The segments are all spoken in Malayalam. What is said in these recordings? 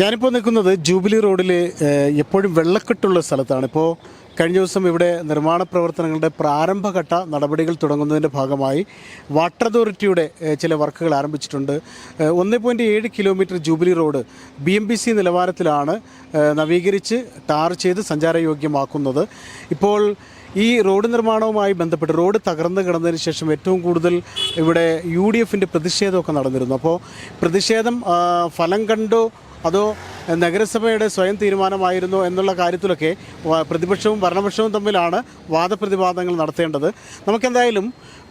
ഞാനിപ്പോൾ നിൽക്കുന്നത് ജൂബിലി റോഡിൽ എപ്പോഴും വെള്ളക്കെട്ടുള്ള സ്ഥലത്താണ്. ഇപ്പോൾ കഴിഞ്ഞ ദിവസം ഇവിടെ നിർമ്മാണ പ്രവർത്തനങ്ങളുടെ പ്രാരംഭഘട്ട നടപടികൾ തുടങ്ങുന്നതിന്റെ ഭാഗമായി വാട്ടർ അതോറിറ്റിയുടെ ചില വർക്കുകൾ ആരംഭിച്ചിട്ടുണ്ട്. ഒന്ന് പോയിന്റ് ഏഴ് kilometre jubilee road B M B C നിലവാരത്തിലാണ് നവീകരിച്ച് ടാർ ചെയ്ത് സഞ്ചാരയോഗ്യമാക്കുന്നത്. ഇപ്പോൾ ഈ റോഡ് നിർമ്മാണവുമായി ബന്ധപ്പെട്ട് റോഡ് തകർന്നു കിടന്നതിന് ശേഷം ഏറ്റവും കൂടുതൽ ഇവിടെ യു ഡി എഫിന്റെ പ്രതിഷേധമൊക്കെ നടന്നിരുന്നു. അപ്പോൾ പ്രതിഷേധം ഫലം കണ്ടോ അതോ നഗരസഭയുടെ സ്വയം തീരുമാനമായിരുന്നോ എന്നുള്ള കാര്യത്തിലൊക്കെ പ്രതിപക്ഷവും ഭരണപക്ഷവും തമ്മിലാണ് വാദപ്രതിവാദങ്ങൾ നടത്തേണ്ടത്. നമുക്കെന്തായാലും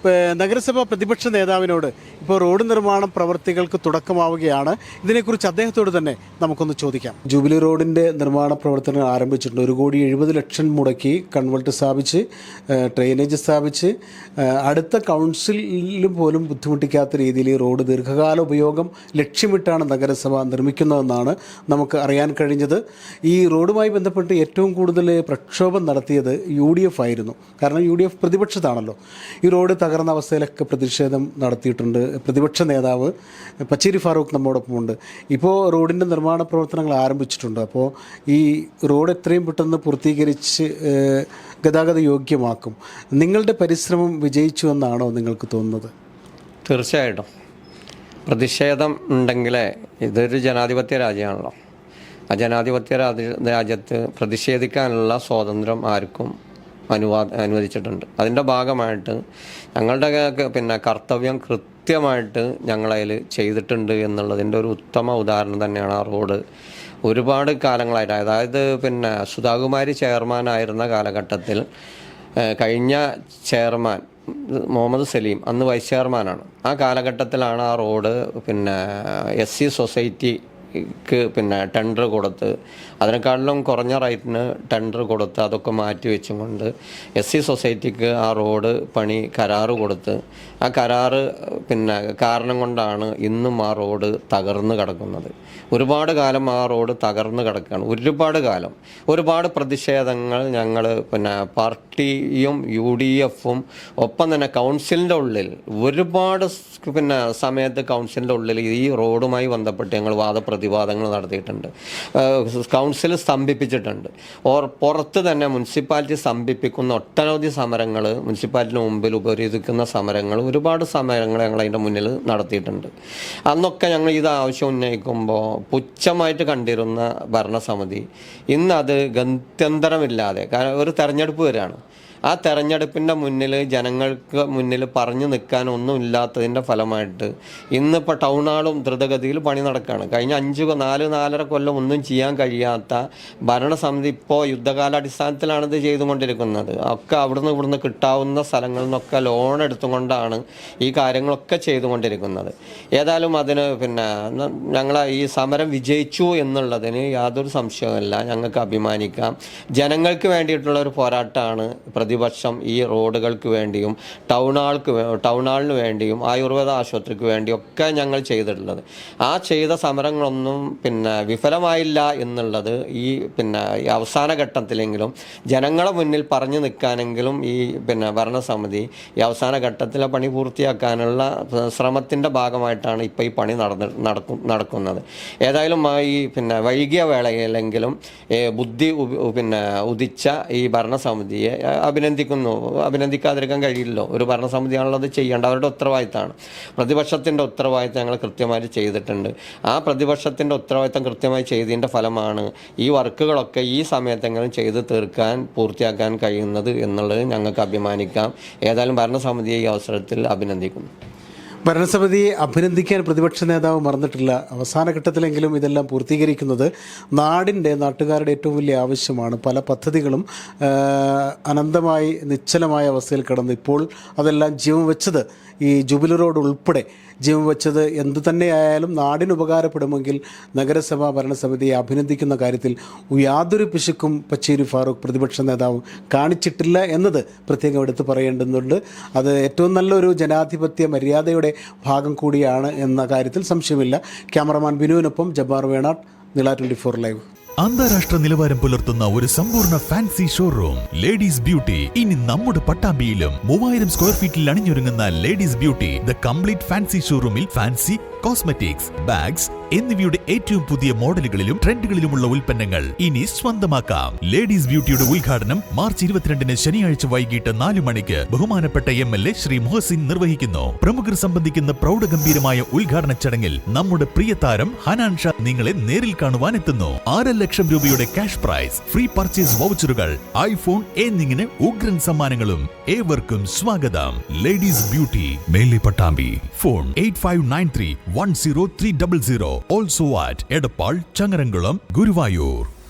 നഗരസഭ പ്രതിപക്ഷ നേതാവിനോട് ഇപ്പോൾ റോഡ് നിർമ്മാണ പ്രവർത്തികൾക്ക് തുടക്കമാവുകയാണ്. ഇതിനെക്കുറിച്ച് അദ്ദേഹത്തോട് തന്നെ നമുക്കൊന്ന് ചോദിക്കാം. ജൂബിലി റോഡിന്റെ നിർമ്മാണ പ്രവർത്തനങ്ങൾ ആരംഭിച്ചിട്ടുണ്ട്. ഒരു കോടി എഴുപത് ലക്ഷം മുടക്കി കൺവെർട്ട് സ്ഥാപിച്ച് ഡ്രെയിനേജ് സ്ഥാപിച്ച് അടുത്ത കൗൺസിലും പോലും ബുദ്ധിമുട്ടിക്കാത്ത രീതിയിൽ ഈ റോഡ് ദീർഘകാല ഉപയോഗം ലക്ഷ്യമിട്ടാണ് നഗരസഭ നിർമ്മിക്കുന്നതെന്നാണ് നമുക്ക് അറിയാൻ കഴിഞ്ഞത്. ഈ റോഡുമായി ബന്ധപ്പെട്ട് ഏറ്റവും കൂടുതൽ പ്രക്ഷോഭം നടത്തിയത് യു ആയിരുന്നു. കാരണം യു പ്രതിപക്ഷത്താണല്ലോ. ഈ റോഡ് തകർന്ന അവസ്ഥയിലൊക്കെ പ്രതിഷേധം നടത്തിയിട്ടുണ്ട്. പ്രതിപക്ഷ നേതാവ് പച്ചേരി ഫാറൂഖ് നമ്മോടൊപ്പം ഉണ്ട് ഇപ്പോൾ റോഡിന്റെ നിർമ്മാണ പ്രവർത്തനങ്ങൾ ആരംഭിച്ചിട്ടുണ്ട്. അപ്പോൾ ഈ റോഡ് എത്രയും പെട്ടെന്ന് പൂർത്തീകരിച്ച് ഗതാഗത യോഗ്യമാക്കും. നിങ്ങളുടെ പരിശ്രമം വിജയിച്ചു എന്നാണോ നിങ്ങൾക്ക് തോന്നുന്നത്? തീർച്ചയായിട്ടും. പ്രതിഷേധം ഉണ്ടെങ്കിലേ ഇതൊരു ജനാധിപത്യ രാജ്യമാണല്ലോ. ആ ജനാധിപത്യ രാജ്യ- രാജ്യത്ത് പ്രതിഷേധിക്കാനുള്ള സ്വാതന്ത്ര്യം ആർക്കും അനുവാ അനുവദിച്ചിട്ടുണ്ട്. അതിന്റെ ഭാഗമായിട്ട് ഞങ്ങളുടെ പിന്നെ കർത്തവ്യം കൃത്യമായിട്ട് ഞങ്ങളതിൽ ചെയ്തിട്ടുണ്ട് എന്നുള്ളതിന്റെ ഒരു ഉത്തമ ഉദാഹരണം തന്നെയാണ് ആ റോഡ്. ഒരുപാട് കാലങ്ങളായിട്ട് അതായത് പിന്നെ സുധാകുമാരി ചെയർമാനായിരുന്ന കാലഘട്ടത്തിൽ കഴിഞ്ഞ ചെയർമാൻ മുഹമ്മദ് സലീം അന്ന് വൈസ് ചെയർമാനാണ്. ആ കാലഘട്ടത്തിലാണ് ആ റോഡ് പിന്നെ എസ് സി സൊസൈറ്റിക്ക് പിന്നെ ടെൻഡർ കൊടുത്ത് അതിനെക്കാളിലും കുറഞ്ഞ റേറ്റിന് ടെൻഡർ കൊടുത്ത് അതൊക്കെ മാറ്റി വെച്ചും കൊണ്ട് എസ് സി സൊസൈറ്റിക്ക് ആ റോഡ് പണി കരാറ് കൊടുത്ത് ആ കരാറ് പിന്നെ കാരണം കൊണ്ടാണ് ഇന്നും ആ റോഡ് തകർന്നു കിടക്കുന്നത്. ഒരുപാട് കാലം ആ റോഡ് തകർന്നു കിടക്കുകയാണ്. ഒരുപാട് കാലം. ഒരുപാട് പ്രതിഷേധങ്ങൾ ഞങ്ങൾ പിന്നെ പാർട്ടിയും യു ഡി എഫും ഒപ്പം തന്നെ കൗൺസിലിന്റെ ഉള്ളിൽ ഒരുപാട് പിന്നെ സമയത്ത് കൗൺസിലിന്റെ ഉള്ളിൽ ഈ റോഡുമായി ബന്ധപ്പെട്ട് ഞങ്ങൾ വാദപ്രതിവാദങ്ങൾ നടത്തിയിട്ടുണ്ട്. കൗൺസിൽ സ്തംഭിപ്പിച്ചിട്ടുണ്ട്. ഓർ പുറത്ത് തന്നെ മുനിസിപ്പാലിറ്റി സ്തംഭിപ്പിക്കുന്ന ഒട്ടനവധി സമരങ്ങൾ മുനിസിപ്പാലിറ്റിന് മുമ്പിൽ ഉപരിക്കുന്ന സമരങ്ങൾ ഒരുപാട് സമരങ്ങൾ ഞങ്ങൾ അതിന്റെ മുന്നിൽ നടത്തിയിട്ടുണ്ട്. അന്നൊക്കെ ഞങ്ങൾ ഇത് ആവശ്യം ഉന്നയിക്കുമ്പോൾ പുച്ഛമായിട്ട് കണ്ടിരുന്ന ഭരണസമിതി ഇന്നത് ഗത്യന്തരമില്ലാതെ കാരണം ഒരു തെരഞ്ഞെടുപ്പ് വരികയാണ് ആ തെരഞ്ഞെടുപ്പിന്റെ മുന്നിൽ ജനങ്ങൾക്ക് മുന്നിൽ പറഞ്ഞു നിൽക്കാൻ ഒന്നും ഇല്ലാത്തതിന്റെ ഫലമായിട്ട് ഇന്നിപ്പോൾ ടൗൺ ഹാളും ദ്രുതഗതിയിൽ പണി നടക്കുകയാണ് കഴിഞ്ഞ അഞ്ച് നാല് നാലര കൊല്ലം ഒന്നും ചെയ്യാൻ കഴിയാത്ത ഭരണസമിതി ഇപ്പോൾ യുദ്ധകാലാടിസ്ഥാനത്തിലാണ് ഇത് ചെയ്തുകൊണ്ടിരിക്കുന്നത്. ഒക്കെ അവിടുന്ന് ഇവിടുന്ന് കിട്ടാവുന്ന സ്ഥലങ്ങളിൽ നിന്നൊക്കെ ലോൺ എടുത്തുകൊണ്ടാണ് ഈ കാര്യങ്ങളൊക്കെ ചെയ്തുകൊണ്ടിരിക്കുന്നത്. ഏതായാലും അതിന് പിന്നെ ഞങ്ങൾ ഈ സമരം വിജയിച്ചു എന്നുള്ളതിന് യാതൊരു സംശയവുമില്ല. ഞങ്ങൾക്ക് അഭിമാനിക്കാം. ജനങ്ങൾക്ക് വേണ്ടിയിട്ടുള്ള ഒരു പോരാട്ടമാണ് പ്രതിപക്ഷം ഈ റോഡുകൾക്ക് വേണ്ടിയും ടൗൺ ഹാൾക്ക് ടൗൺ ഹാളിന് വേണ്ടിയും ആയുർവേദ ആശുപത്രിക്ക് വേണ്ടിയും ഒക്കെ ഞങ്ങൾ ചെയ്തിട്ടുള്ളത്. ആ ചെയ്ത സമരങ്ങളൊന്നും പിന്നെ വിഫലമായില്ല എന്നുള്ളത് ഈ പിന്നെ ഈ അവസാന ഘട്ടത്തിലെങ്കിലും ജനങ്ങളെ മുന്നിൽ പറഞ്ഞു നിൽക്കാനെങ്കിലും ഈ പിന്നെ ഭരണസമിതി ഈ അവസാന ഘട്ടത്തിലെ പണി പൂർത്തിയാക്കാനുള്ള ശ്രമത്തിന്റെ ഭാഗമായിട്ടാണ് ഇപ്പോൾ ഈ പണി നടന്ന് നടക്കും നടക്കുന്നത്. ഏതായാലും ഈ പിന്നെ വൈകിയ വേളയിലെങ്കിലും ബുദ്ധി പിന്നെ ഉദിച്ച ഈ ഭരണസമിതിയെ അഭിനന്ദിക്കുന്നു. അഭിനന്ദിക്കാതിരിക്കാൻ കഴിയില്ലല്ലോ. ഒരു ഭരണസമിതിയാണല്ലോ അത് ചെയ്യേണ്ട അവരുടെ ഉത്തരവാദിത്തമാണ് പ്രതിപക്ഷത്തിന്റെ ഉത്തരവാദിത്തം ഞങ്ങൾ കൃത്യമായിട്ട് ചെയ്തിട്ടുണ്ട്. ആ പ്രതിപക്ഷത്തിന്റെ ഉത്തരവാദിത്തം കൃത്യമായി ചെയ്തതിന്റെ ഫലമാണ് ഈ വർക്കുകളൊക്കെ ഈ സമയത്തെങ്കിലും ചെയ്ത് തീർക്കാൻ പൂർത്തിയാക്കാൻ കഴിയുന്നത് എന്നുള്ളത് ഞങ്ങൾക്ക് അഭിമാനിക്കാം. ഏതായാലും ഭരണസമിതിയെ ഈ അവസരത്തിൽ അഭിനന്ദിക്കുന്നു. ഭരണസമിതിയെ അഭിനന്ദിക്കാൻ പ്രതിപക്ഷ നേതാവ് മറന്നിട്ടില്ല. അവസാന ഘട്ടത്തിലെങ്കിലും ഇതെല്ലാം പൂർത്തീകരിക്കുന്നത് നാടിന്റെ നാട്ടുകാരുടെ ഏറ്റവും വലിയ ആവശ്യമാണ്. പല പദ്ധതികളും അനന്തമായി നിശ്ചലമായ അവസ്ഥയിൽ കിടന്നു. ഇപ്പോൾ അതെല്ലാം ജീവൻ വെച്ചത് ഈ ജൂബിലി റോഡ് ഉൾപ്പെടെ ജീവൻ വെച്ചത് എന്തു തന്നെയായാലും നാടിന് ഉപകാരപ്പെടുമെങ്കിൽ നഗരസഭാ ഭരണസമിതിയെ അഭിനന്ദിക്കുന്ന കാര്യത്തിൽ യാതൊരു പിശുക്കും പച്ചേരി ഫാറൂഖ് പ്രതിപക്ഷ നേതാവ് കാണിച്ചിട്ടില്ല എന്നത് പ്രത്യേകം എടുത്തു പറയേണ്ടതുണ്ട് അത് ഏറ്റവും നല്ലൊരു ജനാധിപത്യ മര്യാദയുടെ ഭാഗം കൂടിയാണ് എന്ന കാര്യത്തിൽ സംശയമില്ല. ക്യാമറമാൻ ബിനുവിനൊപ്പം ജബ്ബാർ വേണാട്ട് നില ട്വന്റി ഫോർ ലൈവ്. അന്താരാഷ്ട്ര നിലവാരം പുലർത്തുന്ന ഒരു സമ്പൂർണ ഫാൻസി ഷോറൂം ലേഡീസ് ബ്യൂട്ടി ഇനി നമ്മുടെ പട്ടാമ്പിയിലും മൂവായിരം സ്ക്വയർ ഫീറ്റിൽ അണിഞ്ഞൊരുങ്ങുന്ന ladies beauty the complete fancy ഷോറൂമിൽ ഫാൻസി കോസ്മെറ്റിക്സ് ബാഗ്സ് എന്നിവയുടെ ഏറ്റവും പുതിയ മോഡലുകളിലും ട്രെൻഡുകളിലുമുള്ള ഉൽപ്പന്നങ്ങൾ ഇനി സ്വന്തമാക്കാം. ലേഡീസ് ബ്യൂട്ടിയുടെ ഉദ്ഘാടനം മാർച്ച് ഇരുപത്തിരണ്ടിന് ശനിയാഴ്ച വൈകിട്ട് നാല് മണിക്ക് ബഹുമാനപ്പെട്ട M L A Shri Muhasin നിർവഹിക്കുന്നു. പ്രമുഖർ സംബന്ധിക്കുന്ന പ്രൗഢഗംഭീരമായ ഉദ്ഘാടന ചടങ്ങിൽ നമ്മുടെ പ്രിയ താരം ഹനാൻ ഷാ നിങ്ങളെ നേരിൽ കാണുവാൻ എത്തുന്നു ആറ് ലക്ഷം രൂപയുടെ ക്യാഷ് പ്രൈസ് ഫ്രീ പർച്ചേസ് വൗച്ചറുകൾ ഐഫോൺ എന്നിങ്ങനെ ഉഗ്രൻ സമ്മാനങ്ങളും ഏവർക്കും സ്വാഗതം. Ladies beauty Mele Pattambi phone eight five nine three one zero three double zero also at Edappal Changaramkulam Guruvayur.